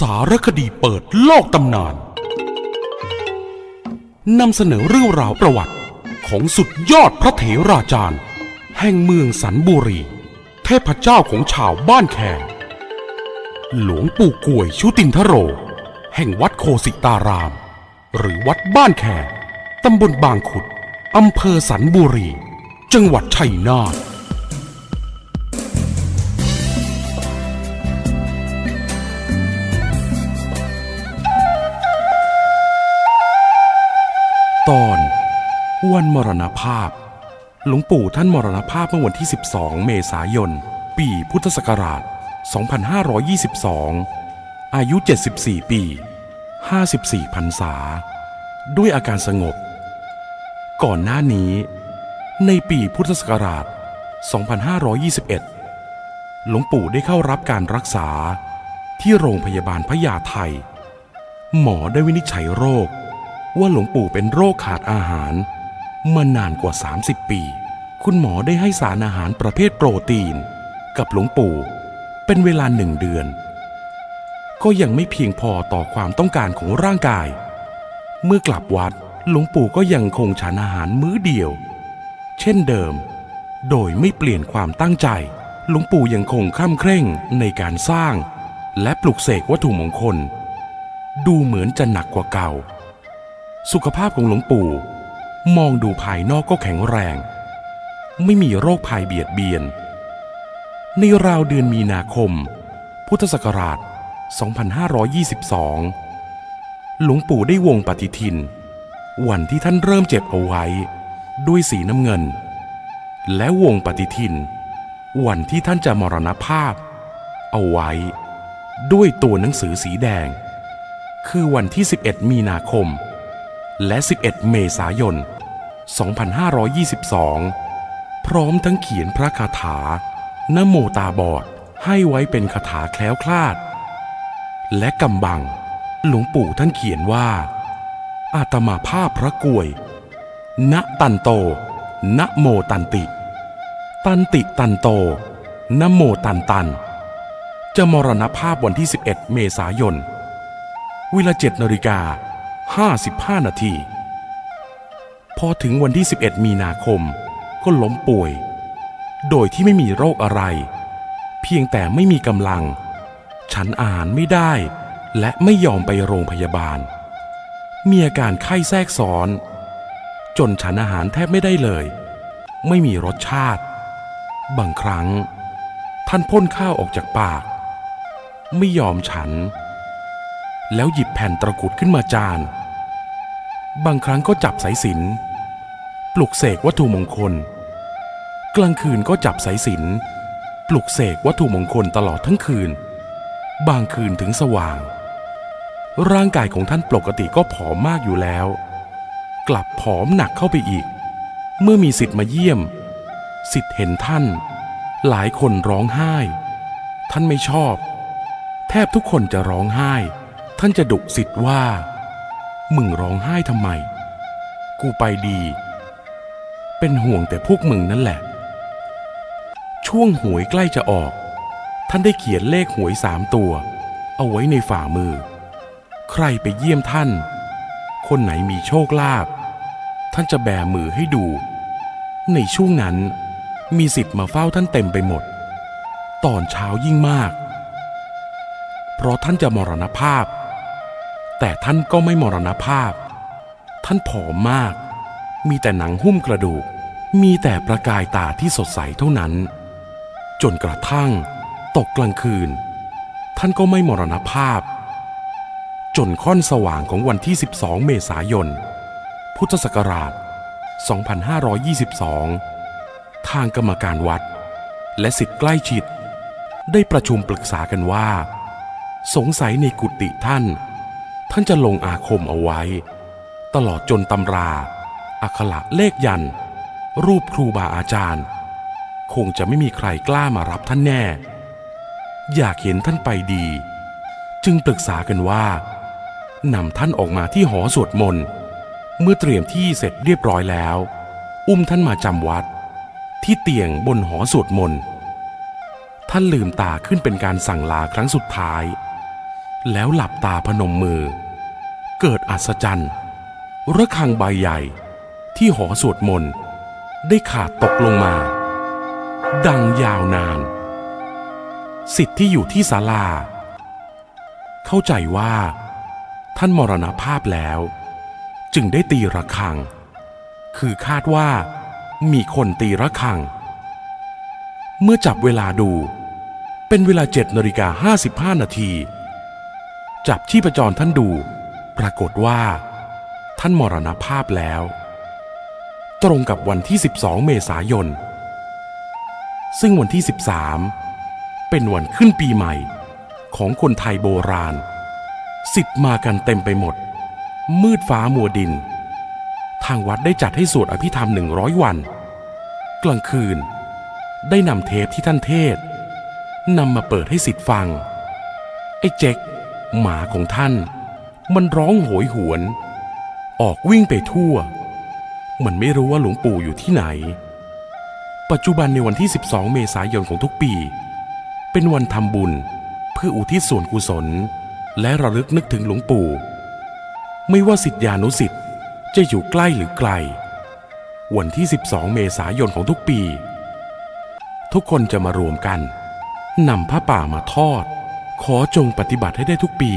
สารคดีเปิดโลกตำนาน นำเสนอเรื่องราวประวัติของสุดยอดพระเถราจารย์ แห่งเมืองสันบุรี เทพเจ้าของชาวบ้านแขกหลวงปู่กวยชุตินทโร แห่งวัดโคสิตาราม หรือวัดบ้านแขกตำบลบางขุด อำเภอสันบุรี จังหวัดชัยนาท วันมรณภาพ หลวงปู่ท่านมรณภาพเมื่อวันที่ 12 เมษายน ปีพุทธศักราช 2522 อายุ 74 ปี 54พรรษา ด้วยอาการสงบ ก่อนหน้านี้ ในปีพุทธศักราช 2521 หลวงปู่ได้เข้ารับการรักษาที่โรงพยาบาลพญาไทหมอได้วินิจฉัยโรคว่าหลวงปู่เป็นโรคขาดอาหาร มานานกว่า 30 ปี คุณหมอได้ให้สารอาหารประเภทโปรตีน กับหลวงปู่เป็นเวลาหนึ่งเดือน ก็ยังไม่เพียงพอต่อความต้องการของร่างกาย เมื่อกลับวัดหลวงปู่ก็ยังคงฉันอาหารมื้อเดียว เช่นเดิม โดยไม่เปลี่ยนความตั้งใจ หลวงปู่ยังคงคร่ำเคร่งในการสร้าง และปลุกเสกวัตถุมงคล ดูเหมือนจะหนักกว่าเก่า สุขภาพของหลวงปู่ มองดูภายนอกก็แข็งแรง ไม่มีโรคภัยเบียดเบียน ในราวเดือนมีนาคม พุทธศักราช 2522 หลวงปู่ได้วงปฏิทิน วันที่ท่านเริ่มเจ็บเอาไว้ ด้วยสีน้ำเงิน และวงปฏิทิน วันที่ท่านจะมรณภาพ เอาไว้ ด้วยตัวหนังสือสีแดง คือวันที่ 11 มีนาคม และ 11 เมษายน 2522 พร้อมทั้งเขียนพระคาถานโมตาบอดให้ไว้เป็นคาถาแคล้วคลาด และกำบัง หลวงปู่ท่านเขียนว่า อาตมาภาพพระกวย ณตันโตนโมตันติ ตันติตันโตนโมตันตัน จะมรณภาพวันที่ 11 เมษายนเวลา7นาฬิกา 55 นาที พอถึงวันที่ 11 มีนาคมก็ล้มป่วย โดยที่ไม่มีโรคอะไร เพียงแต่ไม่มีกำลัง ฉันอาหารไม่ได้ และไม่ยอมไปโรงพยาบาล มีอาการไข้แทรกซ้อน จนฉันอาหารแทบไม่ได้เลย ไม่มีรสชาติ บางครั้ง ท่านพ่นข้าวออกจากปาก ไม่ยอมฉัน แล้วหยิบแผ่นตะกุดขึ้นมาจาน บางครั้งก็จับสายสิญจนปลุกเสกวัตถุมงคล กลางคืนก็จับสายสิญจนปลุกเสกวัตถุมงคลตลอดทั้งคืน บางคืนถึงสว่าง ร่างกายของท่านปกติก็ผอมมากอยู่แล้ว กลับผอมหนักเข้าไปอีก เมื่อมีสิทธิ์มาเยี่ยม สิทธิ์เห็นท่าน หลายคนร้องไห้ ท่านไม่ชอบ แทบทุกคนจะร้องไห้ ท่านจะดุสิทธิ์ว่า มึงร้องไห้ทำไม กูไปดี เป็นห่วงแต่พวกมึงนั่นแหละ ช่วงหวยใกล้จะออก ท่านได้เขียนเลขหวยสามตัว เอาไว้ในฝ่ามือ ใครไปเยี่ยมท่าน คนไหนมีโชคลาภท่านจะแบมือให้ดู ในช่วงนั้นมีสิทธิ์มาเฝ้าท่านเต็มไปหมด ตอนเช้ายิ่งมาก เพราะท่านจะมรณภาพ แต่ท่านก็ไม่มรณภาพ ท่านผอมมาก มีแต่หนังหุ้มกระดูก มีแต่ประกายตาที่สดใสเท่านั้น จนกระทั่ง ตกกลางคืน ท่านก็ไม่มรณภาพ จนค่อนสว่างของวันที่ 12 เมษายน พุทธศักราช 2522 ทางกรรมการวัด และสิทธิ์ใกล้ชิด ได้ประชุมปรึกษากันว่า สงสัยในกุฏิท่าน ท่านจะลงอาคมเอาไว้ ตลอดจนตำรา อักขระเลขยัน รูปครูบาอาจารย์ คงจะไม่มีใครกล้ามารับท่านแน่ อยากเห็นท่านไปดี จึงปรึกษากันว่านำท่านออกมาที่หอสวดมนต์เมื่อเตรียมที่เสร็จเรียบร้อยแล้ว อุ้มท่านมาจำวัด ที่เตียงบนหอสวดมนต์ท่านลืมตาขึ้นเป็นการสั่งลาครั้งสุดท้าย แล้วหลับตาพนมมือ เกิดอัศจรรย์ระฆังใบใหญ่ที่หอสวดมนต์ได้ขาดตกลงมา ดังยาวนาน สิทธิ์ที่อยู่ที่ศาลา เข้าใจว่า ท่านมรณภาพแล้ว จึงได้ตีระฆัง คือคาดว่า มีคนตีระฆัง เมื่อจับเวลาดูเป็นเวลา7นาฬิกา55นาที จับชีพจรท่านดู ปรากฏว่า ท่านมรณภาพแล้ว ตรงกับวันที่ 12 เมษายน ซึ่งวันที่ 13 เป็นวันขึ้นปีใหม่ของคนไทยโบราณ สิทธิ์มากันเต็มไปหมด มืดฟ้ามัวดิน ทางวัดได้จัดให้สวดอภิธรรมหนึ่งร้อยวัน กลางคืน ได้นำเทปที่ท่านเทศนำมาเปิดให้สิทธิ์ฟัง ไอ้เจ๊ก หมาของท่าน มันร้องโหยหวน ออกวิ่งไปทั่ว มันไม่รู้ว่าหลวงปู่อยู่ที่ไหน ปัจจุบันในวันที่ 12 เมษายนของทุกปี เป็นวันทำบุญเพื่ออุทิศส่วนกุศล และระลึกนึกถึงหลวงปู่ ไม่ว่าสิทธิานุสิทธิ์จะอยู่ใกล้หรือไกล วันที่ 12 เมษายนของทุกปี ทุกคนจะมารวมกันนำผ้าป่ามาทอด ขอจงปฏิบัติให้ได้ทุกปี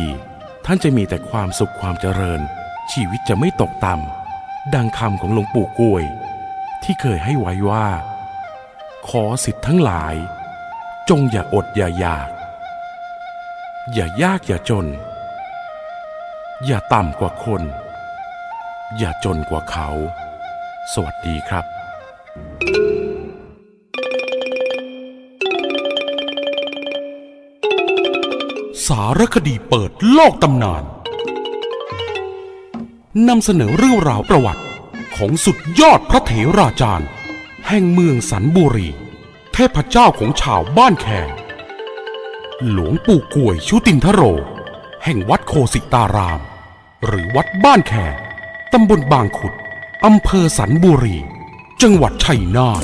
ท่านจะมีแต่ความสุขความเจริญ ชีวิตจะไม่ตกต่ำดังคำของหลวงปู่กวย ที่เคยให้ไว้ว่า ขอสิทธิ์ทั้งหลาย จงอย่าอดอย่าอยาก อย่ายากอย่าจน อย่าต่ำกว่าคน อย่าจนกว่าเขา สวัสดีครับ สารคดีเปิดโลกตำนาน นำเสนอเรื่องราวประวัติของสุดยอดพระเถราจารย์ แห่งเมืองสันบุรี เทพเจ้าของชาวบ้านแขกหลวงปู่กวยชุตินทโร แห่งวัดโคสิตาราม หรือวัดบ้านแขกตำบลบางขุด อำเภอสันบุรี จังหวัดชัยนาท